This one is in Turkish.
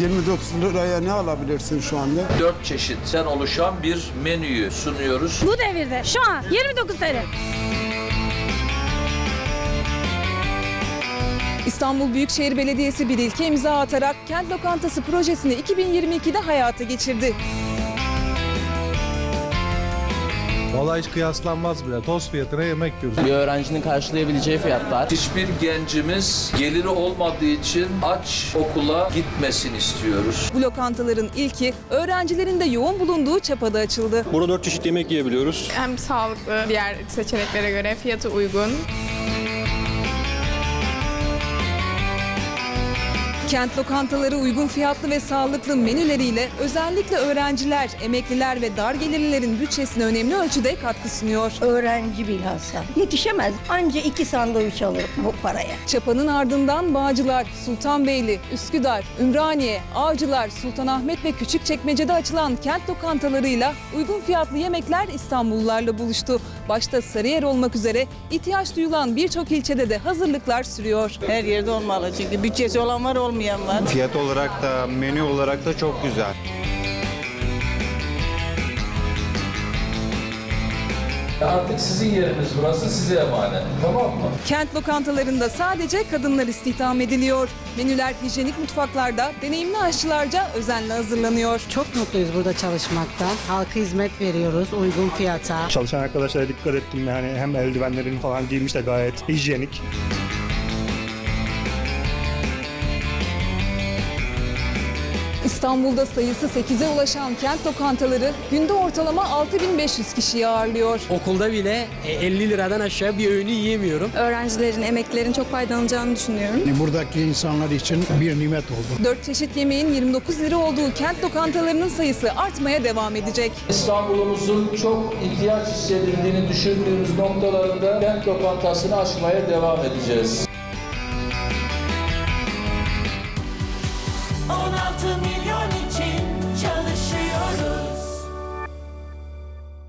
29 liraya ne alabilirsin şu anda? Dört çeşitten oluşan bir menüyü sunuyoruz. Bu devirde şu an 29 TL. İstanbul Büyükşehir Belediyesi bir ilke imza atarak kent lokantası projesini 2022'de hayata geçirdi. Vallahi hiç kıyaslanmaz bile. Toz fiyatına yemek yiyoruz. Bir öğrencinin karşılayabileceği fiyatlar. Hiçbir gencimiz geliri olmadığı için aç okula gitmesin istiyoruz. Bu lokantaların ilki öğrencilerin de yoğun bulunduğu Çapa'da açıldı. Burada dört çeşit yemek yiyebiliyoruz. Hem sağlıklı, diğer seçeneklere göre fiyatı uygun. Kent lokantaları uygun fiyatlı ve sağlıklı menüleriyle özellikle öğrenciler, emekliler ve dar gelirlilerin bütçesine önemli ölçüde katkı sunuyor. Öğrenci bilhassa. Yetişemez. Anca iki sandviç alır bu paraya. Çapa'nın ardından Bağcılar, Sultanbeyli, Üsküdar, Ümraniye, Avcılar, Sultanahmet ve Küçükçekmece'de açılan kent lokantalarıyla uygun fiyatlı yemekler İstanbullularla buluştu. Başta Sarıyer olmak üzere ihtiyaç duyulan birçok ilçede de hazırlıklar sürüyor. Her yerde olmalı çünkü bütçesi olan var olmayan var. Fiyat olarak da menü olarak da çok güzel. Artık sizin yeriniz burası size emanet. Tamam mı? Kent lokantalarında sadece kadınlar istihdam ediliyor. Menüler hijyenik mutfaklarda deneyimli aşçılarca özenle hazırlanıyor. Çok mutluyuz burada çalışmaktan. Halka hizmet veriyoruz uygun fiyata. Çalışan arkadaşlara dikkat ettim. Yani hem eldivenlerini falan giymiş de gayet hijyenik. İstanbul'da sayısı 8'e ulaşan kent lokantaları günde ortalama 6500 kişiyi ağırlıyor. Okulda bile 50 liradan aşağı bir öğünü yiyemiyorum. Öğrencilerin, emeklilerin çok faydalanacağını düşünüyorum. Buradaki insanlar için bir nimet oldu. 4 çeşit yemeğin 29 lira olduğu kent lokantalarının sayısı artmaya devam edecek. İstanbul'umuzun çok ihtiyaç hissedildiğini düşündüğümüz noktalarında kent lokantasını açmaya devam edeceğiz.